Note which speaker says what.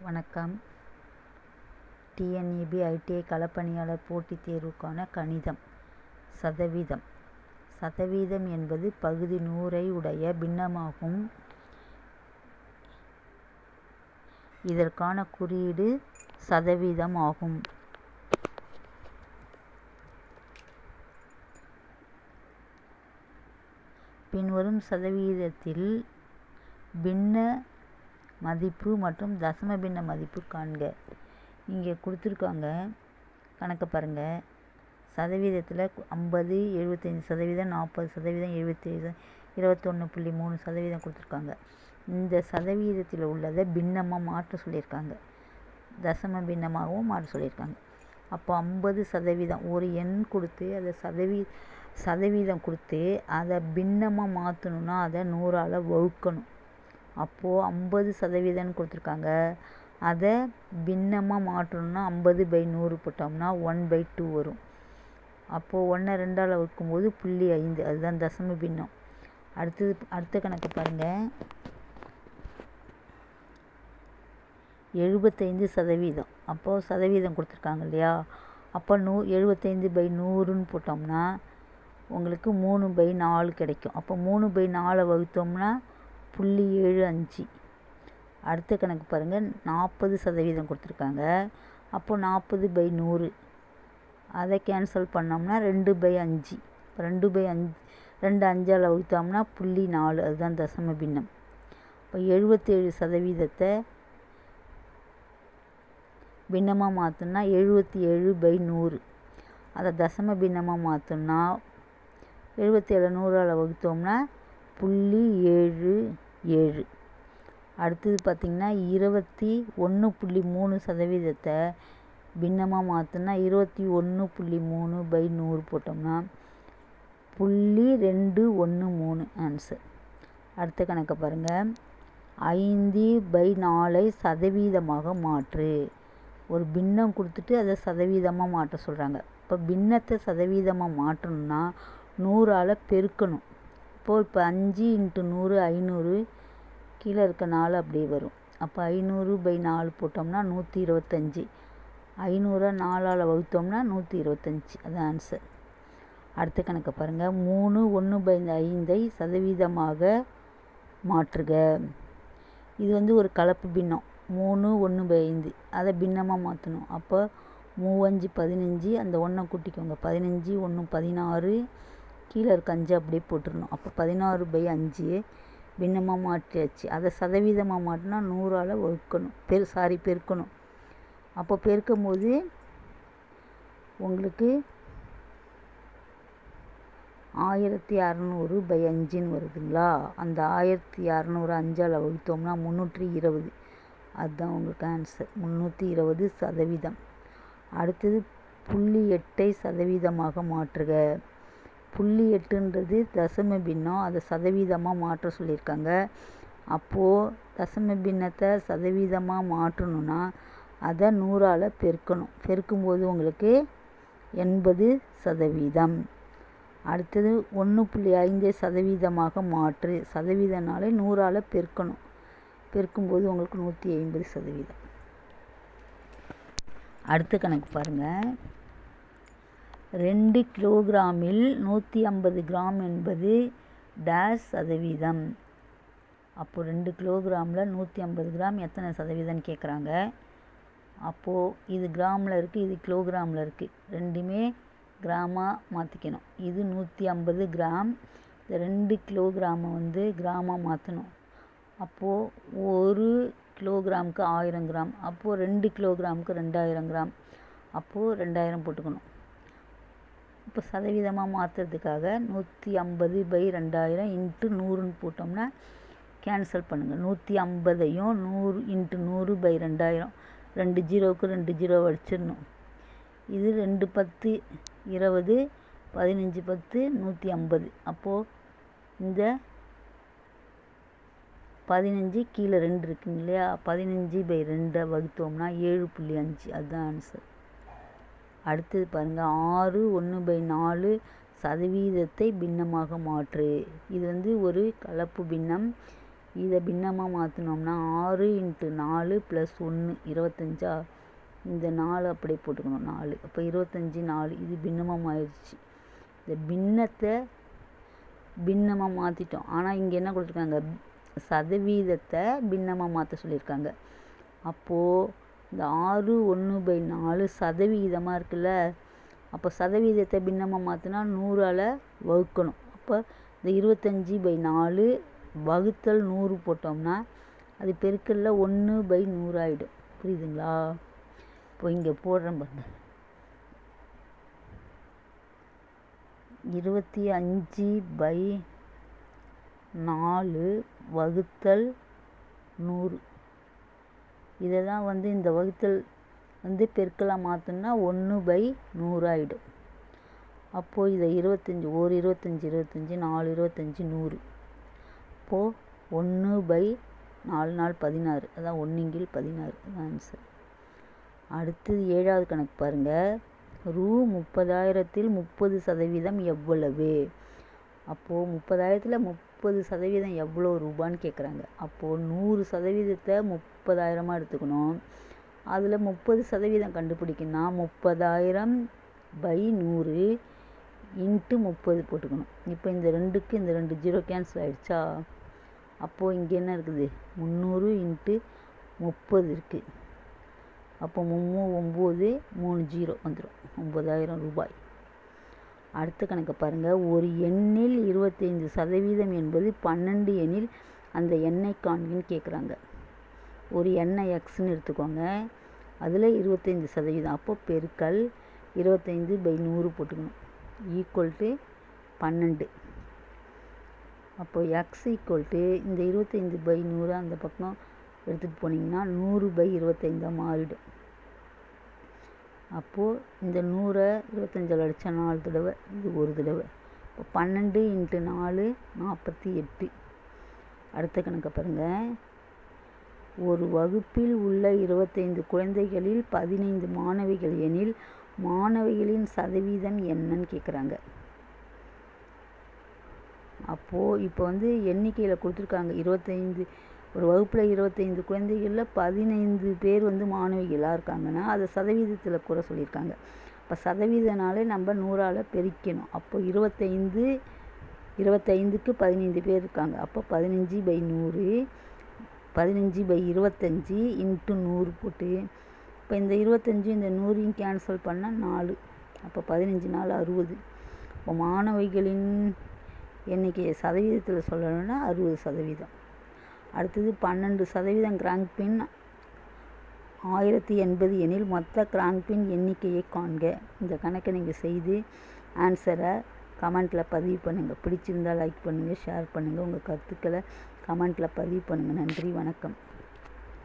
Speaker 1: வணக்கம். TNEB ITI களப்பணியாளர் போட்டித் தேர்வுக்கான கணிதம். சதவீதம். சதவீதம் என்பது பகுதி நூறை உடைய பின்னமாகும். இதற்கான குறியீடு சதவீதம் ஆகும். பின்வரும் சதவீதத்தில் பின்ன மதிப்பு மற்றும் தசம பின்ன மதிப்பு காண்க. இங்கே கொடுத்துருக்காங்க கணக்கை பாருங்கள் சதவீதத்தில் ஐம்பது எழுபத்தஞ்சி சதவீதம் நாற்பது சதவீதம் எழுபத்தேழு இருபத்தொன்று புள்ளி மூணு சதவீதம் கொடுத்துருக்காங்க. இந்த சதவீதத்தில் உள்ளதை பின்னமாக மாற்ற சொல்லியிருக்காங்க. தசம பின்னமாகவும் மாற்ற சொல்லியிருக்காங்க. அப்போ ஐம்பது சதவீதம் ஒரு எண் கொடுத்து அதை சதவீ சதவீதம் கொடுத்து அதை பின்னமாக மாற்றணுன்னா அதை நூறால் வகுக்கணும். அப்போது ஐம்பது சதவீதம்னு கொடுத்துருக்காங்க. அதை பின்னமாக மாற்றணும்னா ஐம்பது பை நூறு போட்டோம்னா ஒன் பை டூ வரும். அப்போது ஒன்றை ரெண்டால் வகுக்கும்போது புள்ளி ஐந்து அதுதான் தசம பின்னம். அடுத்தது அடுத்த கணக்கு பாருங்கள் எழுபத்தைந்து சதவீதம். அப்போது சதவீதம் கொடுத்துருக்காங்க இல்லையா? அப்போ நூ எழுபத்தைந்து பை நூறுன்னு போட்டோம்னா உங்களுக்கு மூணு பை நாலு கிடைக்கும். அப்போ மூணு பை நாலை வகுத்தோம்னா புள்ளி ஏழு அஞ்சு. அடுத்த கணக்கு பாருங்கள் நாற்பது சதவீதம் கொடுத்துருக்காங்க. அப்போது நாற்பது பை நூறு. அதை கேன்சல் பண்ணோம்னா ரெண்டு பை அஞ்சு. இப்போ ரெண்டு பை அஞ்சு ரெண்டு அஞ்சால் வகுத்தோம்னா புள்ளி நாலு. அதுதான் தசம பின்னம். இப்போ எழுபத்தேழு சதவீதத்தை பின்னமாக மாற்றணுன்னா எழுபத்தி ஏழு பை நூறு. அதை தசம பின்னமாக மாற்றணுன்னா எழுபத்தி ஏழு நூறால் வகுத்தோம்னா புள்ளி ஏழு. ஏழு. அடுத்தது பார்த்திங்கன்னா இருபத்தி ஒன்று புள்ளி மூணு சதவீதத்தை பின்னமாக மாற்றினா இருபத்தி ஒன்று புள்ளி மூணு பை நூறு போட்டோம்னா புள்ளி ரெண்டு ஒன்று மூணு ஆன்சர் அடுத்த கணக்கை பாருங்கள் ஐந்து பை நாலை சதவீதமாக மாற்று. ஒரு பின்னம் கொடுத்துட்டு அதை சதவீதமாக மாற்ற சொல்கிறாங்க இப்போ பின்னத்தை சதவீதமாக மாற்றணும்னா நூறால் பெருக்கணும். இப்போது இப்போ அஞ்சு இன்ட்டு நூறு ஐநூறு கீழே இருக்க நாலு அப்படியே வரும். அப்போ ஐநூறு பை நாலு போட்டோம்னா நூற்றி இருபத்தஞ்சி. ஐநூறை நாலால் வகுத்தோம்னா நூற்றி இருபத்தஞ்சி. அது ஆன்சர் அடுத்த கணக்கை பாருங்கள் மூணு ஒன்று பை ஐந்தை சதவீதமாக மாற்றுக. இது வந்து ஒரு கலப்பு பின்னம். மூணு ஒன்று பை ஐந்து. அதை பின்னமாக மாற்றணும். அப்போ மூவஞ்சு பதினஞ்சு அந்த ஒன்றை கூட்டிக்கோங்க. பதினஞ்சு ஒன்று பதினாறு கீழே இருக்க அஞ்சு அப்படியே போட்டுடணும். அப்போ பதினாறு பை அஞ்சு பின்னமாக மாற்றியாச்சு. அதை சதவீதமாக மாற்றினா நூறால் வகுக்கணும் பெரு சாரி பெருக்கணும். அப்போ பெருக்கும் போது உங்களுக்கு ஆயிரத்தி அறநூறு பை அஞ்சுன்னு வருதுங்களா? அந்த ஆயிரத்தி அறநூறு அஞ்சால் வகுத்தோம்னா முந்நூற்றி இருபது. அதுதான் உங்களுக்கு ஆன்சர் முந்நூற்றி இருபது சதவீதம். அடுத்தது புள்ளி எட்டை சதவீதமாக மாற்றுக. புள்ளி எட்டுன்றது தசம பின்னம். அதை சதவீதமாக மாற்ற சொல்லியிருக்காங்க. அப்போது தசம பின்னத்தை சதவீதமாக மாற்றணுன்னா அதை நூறால் பெருக்கணும். பெருக்கும்போது உங்களுக்கு எண்பது சதவீதம். அடுத்தது ஒன்று புள்ளி ஐந்து சதவீதமாக மாற்று. சதவீதனாலே நூறால் பெருக்கணும். பெருக்கும்போது உங்களுக்கு நூற்றி ஐம்பது சதவீதம். அடுத்த கணக்கு பாருங்கள் ரெண்டு கிலோகிராமில் நூற்றி ஐம்பது கிராம் என்பது டேஷ் சதவீதம். அப்போது ரெண்டு கிலோகிராமில் நூற்றி ஐம்பது கிராம் எத்தனை சதவீதம்னு கேட்குறாங்க அப்போது இது கிராமில் இருக்குது இது கிலோகிராமில் இருக்குது ரெண்டுமே கிராமாக மாற்றிக்கணும் இது நூற்றி ஐம்பது கிராம். இந்த ரெண்டு கிலோகிராமை வந்து கிராமாக மாற்றணும் அப்போது ஒரு கிலோகிராமுக்கு ஆயிரம் கிராம். அப்போது ரெண்டு கிலோகிராமுக்கு ரெண்டாயிரம் கிராம். அப்போது ரெண்டாயிரம் போட்டுக்கணும். இப்போ சதவீதமாக மாற்றுறதுக்காக நூற்றி ஐம்பது பை ரெண்டாயிரம் இன்ட்டு நூறுன்னு போட்டோம்னா கேன்சல் பண்ணுங்கள் நூற்றி ஐம்பதையும் நூறு இன்ட்டு நூறு பை ரெண்டாயிரம். ரெண்டு ஜீரோவுக்கு ரெண்டு ஜீரோ அடிச்சிடணும். இது ரெண்டு பத்து இருபது பதினஞ்சு பத்து நூற்றி ஐம்பது. அப்போது இந்த பதினஞ்சு கீழே ரெண்டு இருக்குங்க இல்லையா? பதினஞ்சு பை ரெண்டை வகுத்தோம்னா ஏழு புள்ளி அஞ்சு. அதுதான் ஆன்சர் அடுத்தது பாருங்கள் ஆறு ஒன்று பை நாலு சதவீதத்தை பின்னமாக மாற்று. இது வந்து ஒரு கலப்பு பின்னம். இதை பின்னமாக மாற்றினோம்னா ஆறு இன்ட்டு நாலு ப்ளஸ் ஒன்று இருபத்தஞ்சா? இந்த நாலு அப்படியே போட்டுக்கணும் நாலு. அப்போ இருபத்தஞ்சி நாலு இது பின்னமாக ஆயிடுச்சு இந்த பின்னத்தை பின்னமாக மாற்றிட்டோம் ஆனால் இங்கே என்ன கொடுத்துருக்காங்க? சதவீதத்தை பின்னமாக மாற்ற சொல்லியிருக்காங்க. அப்போது இந்த ஆறு ஒன்று பை நாலு சதவிகிதமாக இருக்குல்ல? அப்போ சதவீதத்தை பின்னமாக மாற்றினா நூறால் வகுக்கணும். அப்போ இந்த இருபத்தஞ்சி பை நாலு வகுத்தல் நூறு போட்டோம்னா அது பெருக்கல்ல ஒன்று பை நூறாயிடும் புரியுதுங்களா? இப்போ இங்கே போடுறேன் பாருங்க. இருபத்தி அஞ்சு பை நாலு வகுத்தல் நூறு. இதை தான் வந்து இந்த வகுத்தல் வந்து பெருக்கலாக மாற்றணும்னா ஒன்று பை நூறாயிடும் அப்போது இதை இருபத்தஞ்சி ஒரு இருபத்தஞ்சி இருபத்தஞ்சி நாலு இருபத்தஞ்சி நூறு. அப்போது ஒன்று பை நாலு நாள் பதினாறு. அதான் ஒன்றுங்கில் பதினாறு. ஆன்சர் அடுத்தது ஏழாவது கணக்கு பாருங்கள் ரூ முப்பதாயிரத்தில் முப்பது சதவீதம் எவ்வளவு? அப்போது முப்பதாயிரத்தில் முப் முப்பது சதவீதம் எவ்வளோ ரூபான்னு கேட்குறாங்க அப்போது நூறு சதவீதத்தை முப்பதாயிரமாக எடுத்துக்கணும். அதில் முப்பது சதவீதம் கண்டுபிடிக்கணும்னா முப்பதாயிரம் பை நூறு இன்ட்டு முப்பது போட்டுக்கணும். இப்போ இந்த ரெண்டுக்கு இந்த ரெண்டு ஜீரோ கேன்சல் ஆகிடுச்சா அப்போது இங்கே என்ன இருக்குது? முந்நூறு இன்ட்டு முப்பது இருக்குது அப்போ மும்மூ ஒம்பது மூணு ஜீரோ வந்துடும் ஒம்பதாயிரம் ரூபாய். அடுத்த கணக்கை பாருங்கள் ஒரு எண்ணில் இருபத்தைந்து சதவீதம் என்பது பன்னெண்டு எண்ணில் அந்த எண்ணை காண்கின்னு கேட்குறாங்க ஒரு எண்ணெய் எக்ஸ்ன்னு எடுத்துக்கோங்க. அதில் இருபத்தைந்து சதவீதம். அப்போ பெருக்கல் இருபத்தைந்து பை நூறு போட்டுக்கணும். ஈக்குவல் டு பன்னெண்டு. அப்போ எக்ஸ் ஈக்குவல் டு இந்த இருபத்தைந்து பை நூறு அந்த பக்கம் எடுத்துகிட்டு போனீங்கன்னா நூறு பை இருபத்தைந்தாக மாறிடும். அப்போது இந்த நூறை இருபத்தஞ்சில் அடித்தா நாலு தடவை இது ஒரு தடவை. இப்போ பன்னெண்டு இன்ட்டு நாலு நாற்பத்தி எட்டு. அடுத்த கணக்கை பாருங்கள் ஒரு வகுப்பில் உள்ள இருபத்தைந்து குழந்தைகளில் பதினைந்து மாணவிகள் எனில் மாணவிகளின் சதவீதம் என்னன்னு கேட்குறாங்க அப்போது இப்போ வந்து எண்ணிக்கையில் கொடுத்துருக்காங்க. இருபத்தைந்து ஒரு வகுப்பில் இருபத்தைந்து குழந்தைகளில் பதினைந்து பேர் வந்து மாணவிகளாக இருக்காங்கன்னா அதை சதவீதத்தில் கூற சொல்லியிருக்காங்க. இப்போ சதவீதனாலே நம்ம நூறால் பெருக்கணும். அப்போ இருபத்தைந்து இருபத்தைந்துக்கு பதினைந்து பேர் இருக்காங்க. அப்போ பதினஞ்சு பை நூறு பதினஞ்சு பை இருபத்தஞ்சி இன்ட்டு நூறு போட்டு இப்போ இந்த இருபத்தஞ்சி இந்த நூறையும் கேன்சல் பண்ணால் நாலு. அப்போ பதினஞ்சு நாள் அறுபது. இப்போ மாணவிகளின் எண்ணிக்கையை சதவீதத்தில் சொல்லணும்னா அறுபது சதவீதம். அடுத்தது பன்னெண்டு சதவீதம் கிராங்க்பின் ஆயிரத்தி எண்பது எனில் மொத்த கிராங்க்பின் எண்ணிக்கையை காண்க. இந்த கணக்கை நீங்கள் செய்து ஆன்சரை கமெண்ட்டில் பதிவு பண்ணுங்கள் பிடிச்சிருந்தால் லைக் பண்ணுங்கள் ஷேர் பண்ணுங்கள் உங்கள் கருத்துக்களை கமெண்ட்டில் பதிவு பண்ணுங்கள் நன்றி வணக்கம்.